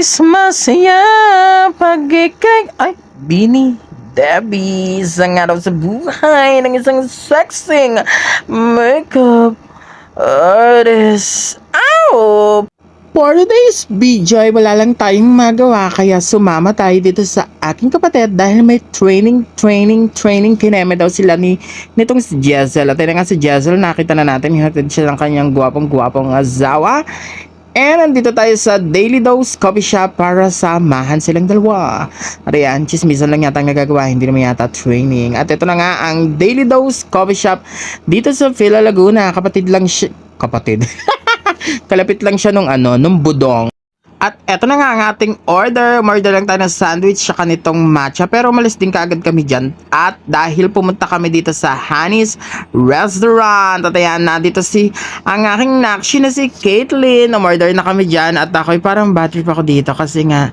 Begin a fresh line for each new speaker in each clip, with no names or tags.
masaya pag. Ay, Bini, Debbie, isang araw sa buhay ng isang sexing makeup artist. Ow!
For today's video wala lang tayong magawa kaya sumama tayo dito sa aking kapatid dahil may training, training, training. Kineme daw sila ni nitong si Jezel. At nga si Jezel, nakita na natin hatid siya ng kanyang gwapong-gwapong azawa. And nandito tayo sa Daily Dose Coffee Shop para samahan silang dalawa. At ayan, chismisan lang yata ang nagagawa, hindi naman yata training. At ito na nga ang Daily Dose Coffee Shop dito sa Villa Laguna. Kapatid lang siya, kapatid. Kalapit lang siya nung ano, nung budong. At eto na nga ang ating order. Order lang tayo ng sandwich saka nitong matcha. Pero umalis din kaagad kami dyan. At dahil pumunta kami dito sa Honey's Restaurant. At ayan na dito si ang aking nakshi na si Caitlyn. Umorder na kami dyan. At ako'y parang battery pa ako dito kasi nga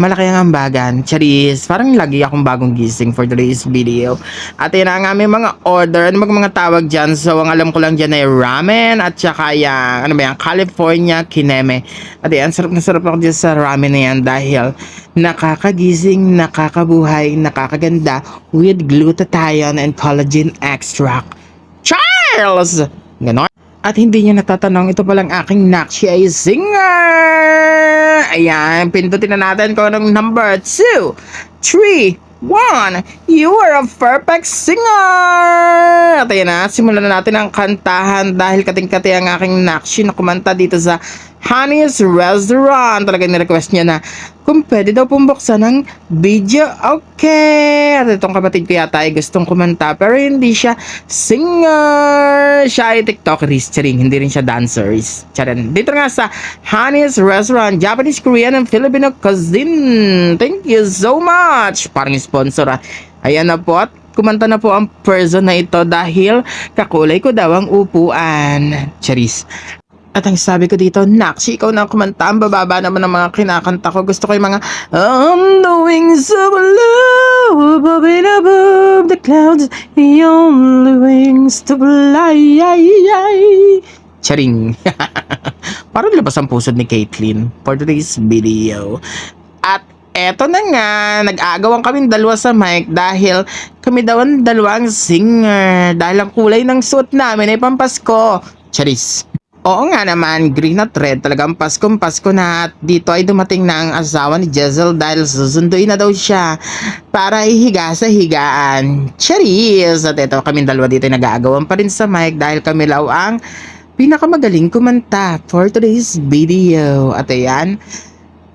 malaki ang ambagan. Charis, parang lagi akong bagong gising for today's video. At yun ang aming mga order. Ano mga mga tawag dyan? So, ang alam ko lang dyan ay ramen at saka yung, ano ba yan, California kineme. At yan, sarap na sarap ako dyan sa ramen na yan dahil nakakagising, nakakabuhay, nakakaganda with glutathione and collagen extract. Charles! Ganon. At hindi niya natatanong, ito palang aking nakshi ay singer! Ayan, pindutin na natin kung anong number 2, 3, 1, you are a perfect singer! At ayan na, simulan na natin ang kantahan dahil kating-kati ang aking nakshi na kumanta dito sa Honey's Restaurant. Talaga ni-request niya na kung pwede daw pong buksan ng video. Okay! At itong kapatid ko yata ay gustong kumanta pero hindi siya singer. Siya ay TikTokeris. Charing, hindi rin siya dancers. Charan. Dito nga sa Honey's Restaurant, Japanese, Korean, and Filipino cuisine. Thank you so much. Parang sponsor ah. Ayan na po at kumanta na po ang person na ito dahil kakulay ko daw ang upuan. Charis. At ang sabi ko dito, Nakshi, ikaw na kumanta. Ang bababa naman ng mga kinakanta ko. Gusto ko yung mga On the wings of love, above and above the clouds, the only wings to fly. Charing. Parang labas ang pusod ni Caitlyn for today's video. At eto na nga, nag-aagawan kami dalawa sa mic dahil kami daw ang dalawang singer dahil ang kulay ng suit namin ay pampasko. Charis. Oo nga naman, green at red talagang Paskong Pasko na at dito ay dumating na ang asawa ni Jezel dahil susunduin na daw siya para ihiga sa higaan. Charis! At ito kami dalawa dito ay nag-aagawan pa rin sa mic dahil kami law ang pinakamagaling kumanta for today's video. At ayan,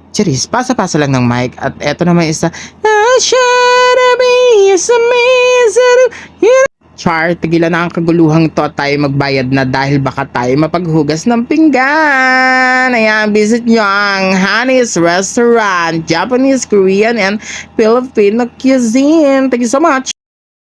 Charis, pasa-pasa lang ng mic. At eto naman isa, I should be miserable. Char, tigilan na ang kaguluhang to at tayo magbayad na dahil baka tayo mapaghugas ng pinggan. Ayan, visit nyo ang Honey's Restaurant, Japanese, Korean, and Filipino cuisine. Thank you so much.